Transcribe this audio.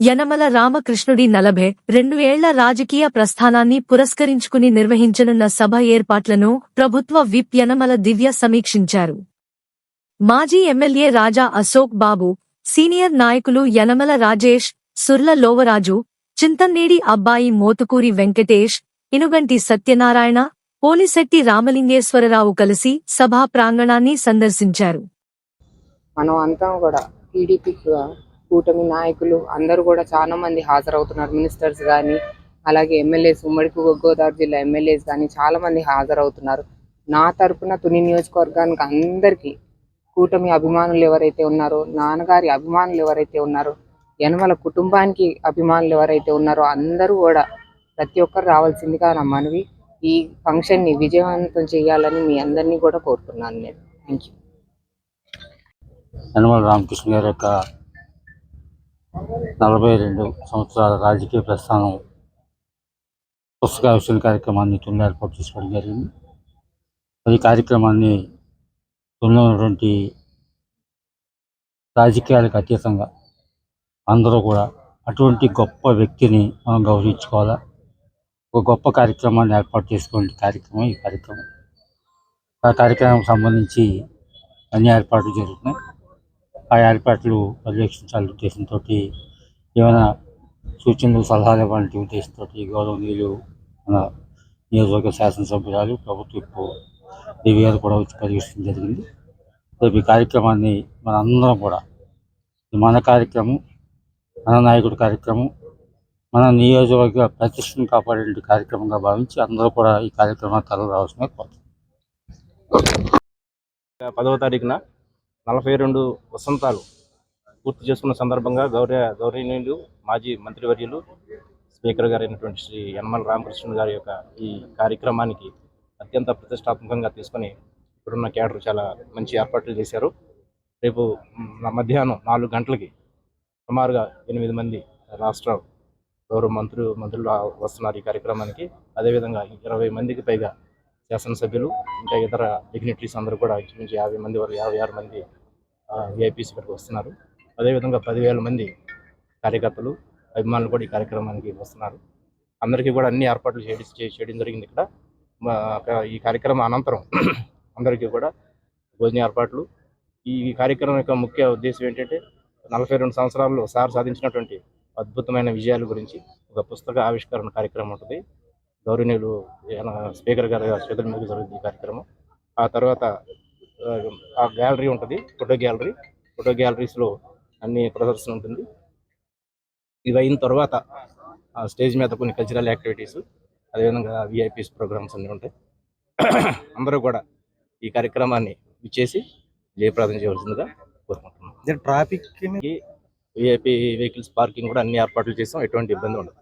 యనమల రామకృష్ణుడి నలభై రెండు ఏళ్ళ రాజకీయ ప్రస్థానాన్ని పురస్కరించుకుని నిర్వహించనున్న సభ ఏర్పాట్లను ప్రభుత్వ విప్ యనమల దివ్య సమీక్షించారు. మాజీ ఎమ్మెల్యే రాజా అశోక్ బాబు సీనియర్ నాయకులు యనమల రాజేష్ సుర్ల లోవరాజు చింతన్నేడి అబ్బాయి మోతుకూరి వెంకటేష్ ఇనుగంటి సత్యనారాయణ పోలిశెట్టి రామలింగేశ్వరరావు కలిసి సభా ప్రాంగణాన్ని సందర్శించారు. మనం అంతా కూడా టీడీపీ కూటమి నాయకులు అందరూ కూడా చాలా మంది హాజరవుతున్నారు. మినిస్టర్స్ కానీ అలాగే ఎమ్మెల్యేస్ ఉమ్మడి గోదావరి జిల్లా ఎమ్మెల్యేస్ కానీ చాలా మంది హాజరవుతున్నారు. నా తరపున తుని నియోజకవర్గానికి అందరికీ కూటమి అభిమానులు ఎవరైతే ఉన్నారో నాన్నగారి అభిమానులు ఎవరైతే ఉన్నారో యనమల కుటుంబానికి అభిమానులు ఎవరైతే ఉన్నారో అందరూ కూడా ప్రతి ఒక్కరు రావాల్సిందిగా నా మనవి. ఈ ఫంక్షన్ని విజయవంతం చేయాలని మీ అందరినీ కూడా కోరుతున్నాను నేను. థ్యాంక్ యూ యనమల రామకృష్ణ గారి యొక్క నలభై రెండు సంవత్సరాల రాజకీయ ప్రస్థానం పుస్తకావిష్కరణ కార్యక్రమాన్ని తొమ్మిది ఏర్పాటు చేసుకోవడం జరిగింది. ఈ కార్యక్రమాన్ని తొమ్మిది ఉన్నటువంటి రాజకీయాలకు అతీతంగా అందరూ కూడా అటువంటి గొప్ప వ్యక్తిని మనం గౌరవించుకోవాలా? ఒక గొప్ప కార్యక్రమాన్ని ఏర్పాటు చేసుకునే కార్యక్రమం ఈ కార్యక్రమం. ఆ కార్యక్రమం సంబంధించి అన్ని ఏర్పాట్లు జరుగుతున్నాయి. ఆ ఏర్పాట్లు పర్యవేక్షించాలనే ఉద్దేశంతో ఏమైనా సూచనలు సలహాలు ఇవ్వాలంటే ఉద్దేశంతో గౌరవనీయులు మన నియోజకవర్గ శాసనసభ్యురాలు ప్రభుత్వ దేవి గారు కూడా వచ్చి పర్యవేక్షించడం జరిగింది. రేపు ఈ కార్యక్రమాన్ని మన అందరం కూడా మన కార్యక్రమం మన నాయకుడి కార్యక్రమం మన నియోజకవర్గ ప్రతిష్టను కాపాడే కార్యక్రమంగా భావించి అందరూ కూడా ఈ కార్యక్రమాన్ని తరలి రావాల్సిన కోరుతాం పదవ తారీఖున నలభై రెండు వసంతాలు పూర్తి చేసుకున్న సందర్భంగా గౌరవ గౌరవనీయులు మాజీ మంత్రివర్యులు స్పీకర్ గారైనటువంటి శ్రీ యనమల రామకృష్ణ గారి యొక్క ఈ కార్యక్రమానికి అత్యంత ప్రతిష్టాత్మకంగా తీసుకొని ఇప్పుడున్న క్యాడర్ చాలా మంచి ఏర్పాట్లు చేశారు. రేపు మధ్యాహ్నం నాలుగు గంటలకి సుమారుగా ఎనిమిది మంది రాష్ట్ర గౌరవ మంత్రులు మంత్రులు వస్తున్నారు ఈ కార్యక్రమానికి. అదేవిధంగా ఇరవై మందికి పైగా శాసనసభ్యులు ఇంకా ఇతర డిగ్నిటరీస్ అందరూ కూడా ఇంచుమించు యాభై మంది వరకు యాభై ఆరు మంది విఐపీస్ ఇక్కడికి వస్తున్నారు. అదేవిధంగా పదివేల మంది కార్యకర్తలు అభిమానులు కూడా ఈ కార్యక్రమానికి వస్తున్నారు. అందరికీ కూడా అన్ని ఏర్పాట్లు చేయడం చేయడం జరిగింది ఇక్కడ. ఈ కార్యక్రమం అనంతరం అందరికీ కూడా భోజన ఏర్పాట్లు. ఈ కార్యక్రమం యొక్క ముఖ్య ఉద్దేశం ఏంటంటే నలభై రెండు సంవత్సరాల్లో సార్ సాధించినటువంటి అద్భుతమైన విజయాల గురించి ఒక పుస్తక ఆవిష్కరణ కార్యక్రమం ఉంటుంది. గౌరవనీయులు స్పీకర్ గారి చేతుల మీద జరుగుతుంది ఈ కార్యక్రమం. ఆ తర్వాత ఆ గ్యాలరీ ఉంటుంది ఫోటో గ్యాలరీ. ఫోటో గ్యాలరీస్లో అన్ని ప్రదర్శన ఉంటుంది. ఇవి అయిన తర్వాత ఆ స్టేజ్ మీద కొన్ని కల్చరల్ యాక్టివిటీస్ అదేవిధంగా విఐపీస్ ప్రోగ్రామ్స్ అన్నీ ఉంటాయి. అందరూ కూడా ఈ కార్యక్రమాన్ని ఇచ్చేసి జయప్రదం చేయవలసిందిగా కోరుకుంటున్నాం. ట్రాఫిక్ విఐపీ వెహికల్స్ పార్కింగ్ కూడా అన్ని ఏర్పాట్లు చేసాం. ఎటువంటి ఇబ్బంది ఉండదు.